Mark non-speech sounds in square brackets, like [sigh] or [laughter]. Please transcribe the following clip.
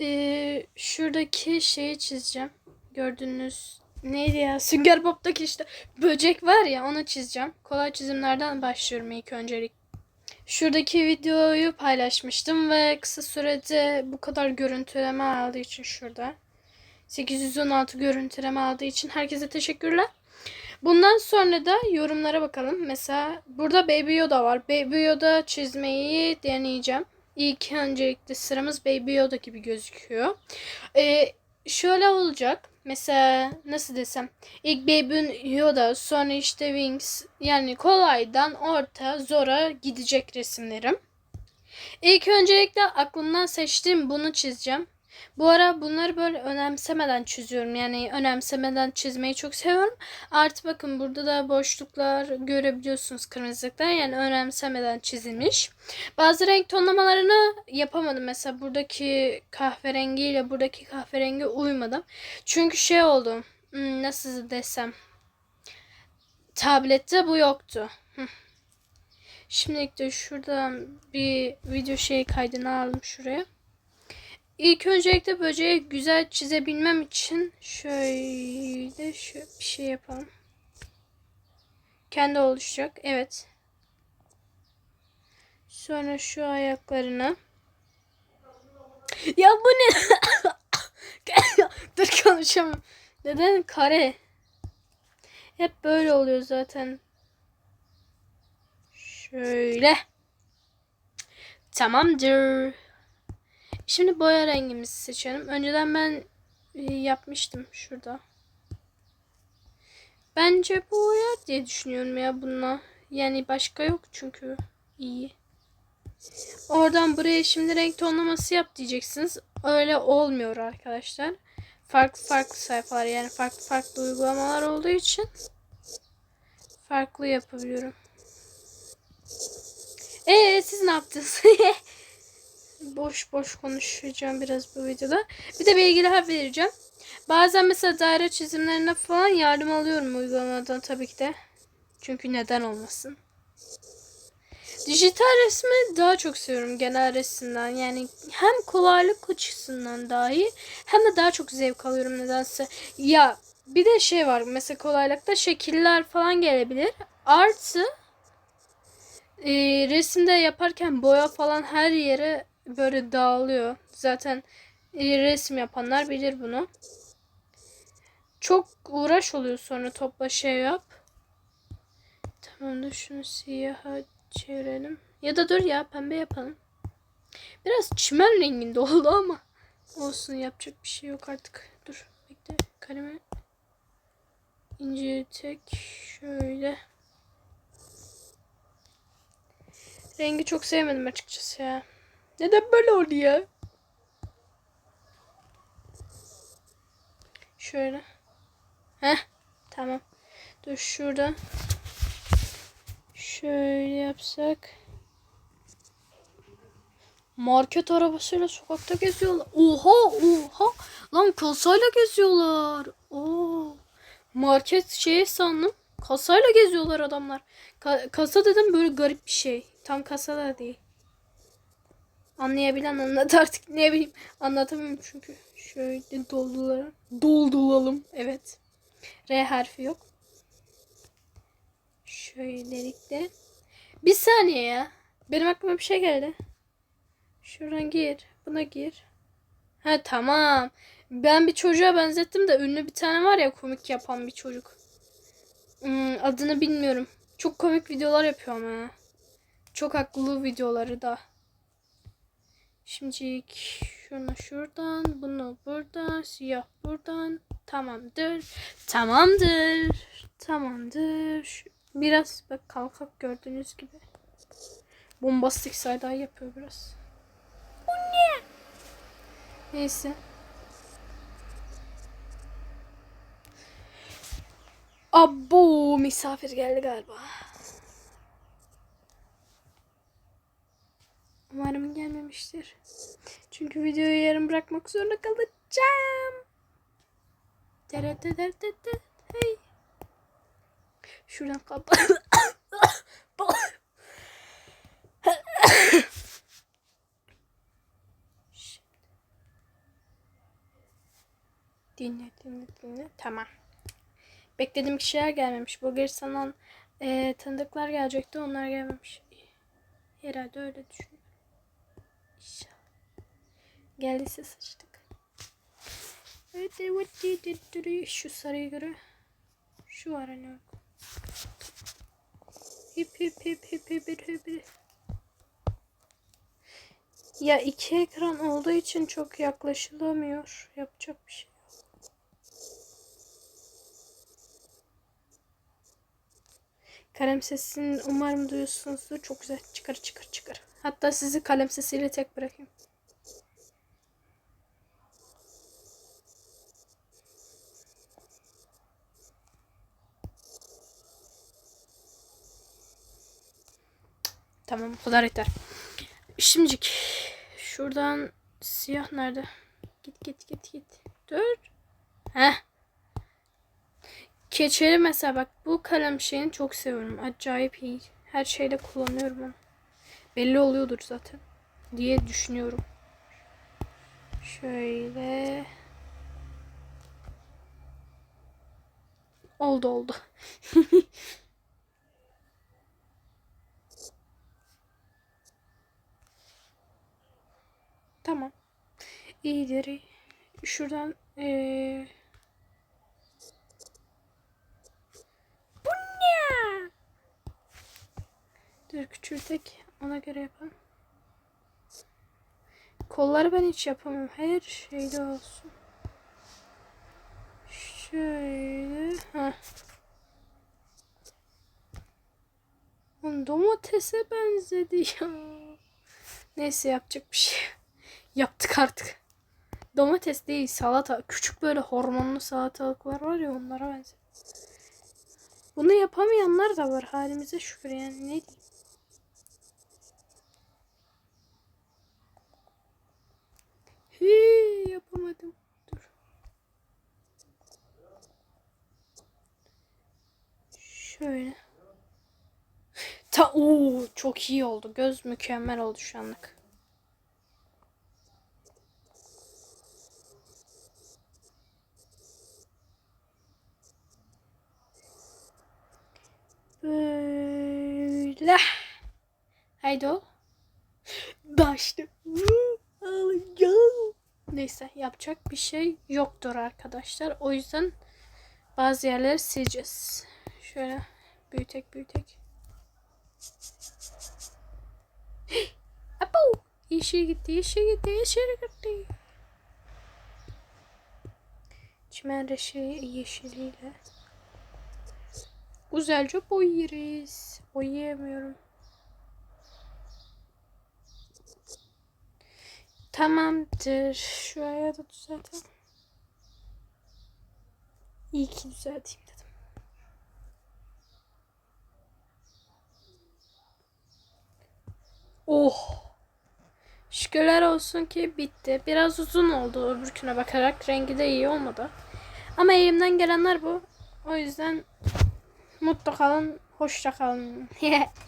e, şuradaki şeyi çizeceğim. Gördüğünüz neydi ya? [laughs] Sünger Bob'taki işte böcek var ya onu çizeceğim. Kolay çizimlerden başlıyorum ilk öncelik. Şuradaki videoyu paylaşmıştım ve kısa sürede bu kadar görüntüleme aldığı için şurada. 816 görüntüleme aldığı için herkese teşekkürler. Bundan sonra da yorumlara bakalım. Mesela burada Baby Yoda var. Baby Yoda çizmeyi deneyeceğim. İlk öncelikle sıramız Baby Yoda gibi gözüküyor. Ee, şöyle olacak. Mesela nasıl desem. İlk Baby Yoda sonra işte Wings yani kolaydan orta zora gidecek resimlerim. İlk öncelikle aklımdan seçtiğim bunu çizeceğim. Bu ara bunları böyle önemsemeden çiziyorum. Yani önemsemeden çizmeyi çok seviyorum. Artı bakın burada da boşluklar görebiliyorsunuz kırmızılıklar. Yani önemsemeden çizilmiş. Bazı renk tonlamalarını yapamadım. Mesela buradaki kahverengi ile buradaki kahverengi uymadım. Çünkü şey oldu. hmm, Nasıl desem. Tablette bu yoktu. Şimdilik de şuradan bir video şey kaydını aldım şuraya. İlk öncelikle böceği güzel çizebilmem için şöyle şu bir şey yapalım. Kendi oluşacak. Evet. Sonra şu ayaklarını. Ya bu ne? [coughs] Dur konuşamam. Neden kare? Hep böyle oluyor zaten. Şöyle. Tamamdır. Şimdi boya rengimizi seçelim. Önceden ben e, yapmıştım şurada. Bence bu uyar diye düşünüyorum ya bununla. Yani başka yok çünkü iyi. Oradan buraya şimdi renk tonlaması yap diyeceksiniz. Öyle olmuyor arkadaşlar. Farklı farklı sayfalar yani farklı farklı uygulamalar olduğu için farklı yapabiliyorum. Ee siz ne yaptınız? [laughs] boş boş konuşacağım biraz bu videoda. Bir de bilgiler vereceğim. Bazen mesela daire çizimlerine falan yardım alıyorum uygulamadan tabii ki de. Çünkü neden olmasın. Dijital resmi daha çok seviyorum genel resimden. Yani hem kolaylık açısından dahi hem de daha çok zevk alıyorum nedense. Ya bir de şey var mesela kolaylıkta şekiller falan gelebilir. Artı e, resimde yaparken boya falan her yere böyle dağılıyor. Zaten resim yapanlar bilir bunu. Çok uğraş oluyor sonra topla şey yap. Tamam da şunu siyaha çevirelim. Ya da dur ya pembe yapalım. Biraz çimen renginde [laughs] oldu ama olsun yapacak bir şey yok artık. Dur bekle kalemi ince tek şöyle. Rengi çok sevmedim açıkçası ya. Neden böyle oldu ya? Şöyle. Heh. Tamam. Dur şurada. Şöyle yapsak. Market arabasıyla sokakta geziyorlar. Oha oha. Lan kasayla geziyorlar. Oo. Market şey sandım. Kasayla geziyorlar adamlar. Ka- kasa dedim böyle garip bir şey. Tam kasa da değil. Anlayabilen anlat artık ne bileyim anlatamıyorum çünkü. Şöyle doldulalım. Doldulalım. Evet. R harfi yok. Şöylelikle. Bir saniye ya. Benim aklıma bir şey geldi. Şuradan gir. Buna gir. Ha tamam. Ben bir çocuğa benzettim de ünlü bir tane var ya komik yapan bir çocuk. Hmm, adını bilmiyorum. Çok komik videolar yapıyor ama. Çok haklı videoları da. Şimdi şunu şuradan, bunu buradan, siyah buradan. Tamamdır. Tamamdır. Tamamdır. Biraz bak kalkak gördüğünüz gibi. Bombastik sayda yapıyor biraz. Bu ne? Neyse. Abo misafir geldi galiba. Umarım gelmemiştir. Çünkü videoyu yarım bırakmak zorunda kalacağım. Hey. Şuradan kapa. Dinle dinle dinle. Tamam. Beklediğim kişiler gelmemiş. Bulgaristan'dan eee tanıdıklar gelecekti. Onlar gelmemiş. Herhalde öyle düşünüyorum. Geldiyse sıçtık. Evet evet. Şu sarıyı göre. Şu var hani yok. Hip hip hip hip hip hip hip. Ya iki ekran olduğu için çok yaklaşılamıyor. Yapacak bir şey. Kalem sesini umarım duyuyorsunuzdur. Çok güzel çıkar çıkar çıkar. Hatta sizi kalem sesiyle tek bırakayım. Tamam bu kadar yeter. Şimdilik şuradan siyah nerede? Git git git git. Dur. Heh. Keçeli mesela bak bu kalem şeyini çok seviyorum. Acayip iyi. Her şeyde kullanıyorum onu. Belli oluyordur zaten. Diye düşünüyorum. Şöyle. Oldu oldu. [laughs] Tamam. İyidir. iyi. Şuradan eee Bu ne? Dur küçültek ona göre yapalım. Kolları ben hiç yapamam. Her şeyde olsun. Şöyle. Ha. Oğlum domatese benzedi ya. Neyse yapacak bir şey. Yaptık artık. Domates değil salata. Küçük böyle hormonlu salatalıklar var ya onlara benziyor. Bunu yapamayanlar da var. Halimize şükür yani ne diyeyim. Hii, yapamadım. Dur. Şöyle. Ta Oo, çok iyi oldu. Göz mükemmel oldu şu anlık. Böyle. Haydi o. Başlı. Neyse yapacak bir şey yoktur arkadaşlar. O yüzden bazı yerleri sileceğiz. Şöyle büyütek büyütek. [gasps] Apo! Yeşil gitti, yeşil gitti, yeşil gitti. Çimen reşi yeşiliyle. Güzelce boyarız. Boyayamıyorum. Tamamdır. Şu ayağı da düzeltelim. İyi ki düzelteyim dedim. Oh. Şükürler olsun ki bitti. Biraz uzun oldu öbürküne bakarak. Rengi de iyi olmadı. Ama elimden gelenler bu. O yüzden mutlu kalın. Hoşça kalın. [laughs]